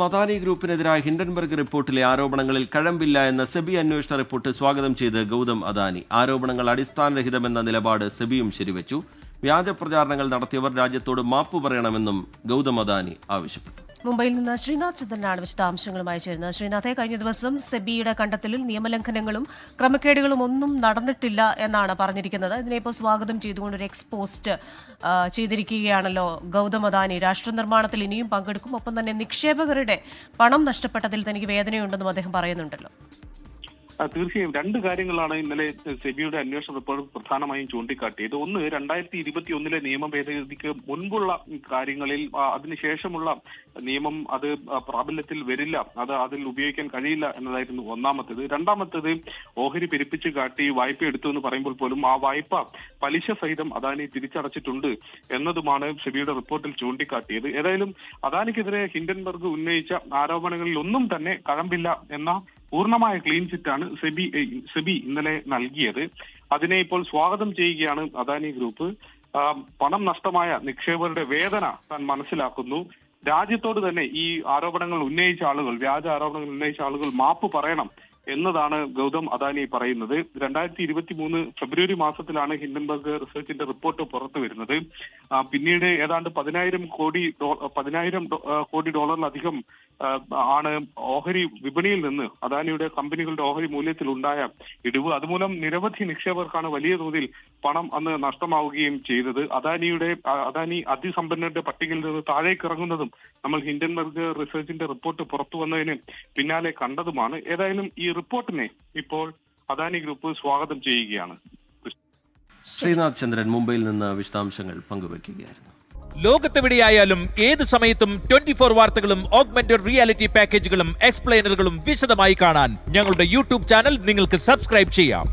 മദാനി ഗ്രൂപ്പിനെതിരായ Hindenburg റിപ്പോർട്ടിലെ ആരോപണങ്ങളിൽ കഴമ്പില്ല എന്ന സെബി അന്വേഷണ റിപ്പോർട്ട് സ്വാഗതം ചെയ്ത് ഗൗതം അദാനി. ആരോപണങ്ങൾ അടിസ്ഥാനരഹിതമെന്ന നിലപാട് സെബിയും ശരിവച്ചു. വ്യാജ പ്രചാരണങ്ങൾ നടത്തിയവർ രാജ്യത്തോട് മാപ്പ് പറയണമെന്നും ഗൗതം അദാനി ആവശ്യപ്പെട്ടു. മുംബൈയിൽ നിന്ന് ശ്രീനാഥ് ചന്ദ്രനാണ് വിശദാംശങ്ങളുമായി ചേരുന്നത്. ശ്രീനാഥെ കഴിഞ്ഞ ദിവസം സെബിയുടെ കണ്ടെത്തലിൽ നിയമലംഘനങ്ങളും ക്രമക്കേടുകളും ഒന്നും നടന്നിട്ടില്ല എന്നാണ് പറഞ്ഞിരിക്കുന്നത്. ഇതിനെപ്പോൾ സ്വാഗതം ചെയ്തുകൊണ്ട് ഒരു എക്സ്പോസ്റ്റ് ചെയ്തിരിക്കുകയാണല്ലോ ഗൗതം അദാനി. രാഷ്ട്ര നിർമ്മാണത്തിൽ ഇനിയും പങ്കെടുക്കും. ഒപ്പം തന്നെ നിക്ഷേപകരുടെ പണം നഷ്ടപ്പെട്ടതിൽ തനിക്ക് വേദനയുണ്ടെന്നും അദ്ദേഹം പറയുന്നുണ്ടല്ലോ. തീർച്ചയായും രണ്ട് കാര്യങ്ങളാണ് ഇന്നലെ സെബിയുടെ അന്വേഷണ റിപ്പോർട്ട് പ്രധാനമായും ചൂണ്ടിക്കാട്ടിയത് ഒന്ന് രണ്ടായിരത്തി ഇരുപത്തി ഒന്നിലെ നിയമ ഭേദഗതിക്ക് മുൻപുള്ള കാര്യങ്ങളിൽ അതിനുശേഷമുള്ള നിയമം അത് പ്രാബല്യത്തിൽ വരില്ല. അത് അതിൽ ഉപയോഗിക്കാൻ കഴിയില്ല എന്നതായിരുന്നു ഒന്നാമത്തേത്. രണ്ടാമത്തേത് ഓഹരി പെരുപ്പിച്ച് കാട്ടി വായ്പ എടുത്തു എന്ന് പറയുമ്പോൾ പോലും ആ വായ്പ പലിശ സഹിതം അദാനി തിരിച്ചടച്ചിട്ടുണ്ട് എന്നതുമാണ് സെബിയുടെ റിപ്പോർട്ടിൽ ചൂണ്ടിക്കാട്ടിയത്. ഏതായാലും അദാനിക്കെതിരെ ഹിൻഡൻബർഗ് ഉന്നയിച്ച ആരോപണങ്ങളിൽ ഒന്നും തന്നെ കഴമ്പില്ല എന്ന പൂർണമായ ക്ലീൻ ചിറ്റാണ് സെബി സെബി ഇന്നലെ നൽകിയത്. അതിനെ ഇപ്പോൾ സ്വാഗതം ചെയ്യുകയാണ് അദാനി ഗ്രൂപ്പ് പണം നഷ്ടമായ നിക്ഷേപകരുടെ വേദന താൻ മനസ്സിലാക്കുന്നു. രാജ്യത്തോട് തന്നെ ഈ ആരോപണങ്ങൾ ഉന്നയിച്ച ആളുകൾ വ്യാജ ആരോപണങ്ങൾ ഉന്നയിച്ച ആളുകൾ മാപ്പ് പറയണം. എന്നതാണ് ഗൗതം അദാനി പറയുന്നത്. രണ്ടായിരത്തി ഇരുപത്തി മൂന്ന് ഫെബ്രുവരി മാസത്തിലാണ് ഹിൻഡൻബർഗ് റിസർച്ചിന്റെ റിപ്പോർട്ട് പുറത്തു വരുന്നത്. പിന്നീട് ഏതാണ്ട് പതിനായിരം കോടി പതിനായിരം കോടി ഡോളറിലധികം ആണ് ഓഹരി വിപണിയിൽ നിന്ന് അദാനിയുടെ കമ്പനികളുടെ ഓഹരി മൂല്യത്തിൽ ഉണ്ടായ ഇടിവ്. അതുമൂലം നിരവധി നിക്ഷേപകർക്കാണ് വലിയ തോതിൽ പണം അന്ന് നഷ്ടമാവുകയും ചെയ്തത്. അദാനിയുടെ അദാനി അതിസമ്പന്നരുടെ പട്ടികയിൽ നിന്ന് താഴേക്ക് ഇറങ്ങുന്നതും നമ്മൾ ഹിൻഡൻബർഗ് റിസർച്ചിന്റെ റിപ്പോർട്ട് പുറത്തു വന്നതിന് പിന്നാലെ കണ്ടതുമാണ്. ഏതായാലും ഈ റിപ്പോർട്ടിനെ ഇപ്പോൾ അദാനി ഗ്രൂപ്പ് സ്വാഗതം ചെയ്യുകയാണ്. ശ്രീനാഥ് ചന്ദ്രൻ മുംബൈയിൽ നിന്ന് വിശദാംശങ്ങൾ പങ്കുവയ്ക്കുകയായിരുന്നു. ലോകത്തെവിടെയായാലും ഏത് സമയത്തും ട്വന്റി ഫോർ വാർത്തകളും ഓഗ്മെന്റഡ് റിയാലിറ്റി പാക്കേജുകളും എക്സ്പ്ലെയിനറുകളും വിശദമായി കാണാൻ ഞങ്ങളുടെ യൂട്യൂബ് ചാനൽ നിങ്ങൾക്ക് സബ്സ്ക്രൈബ് ചെയ്യാം.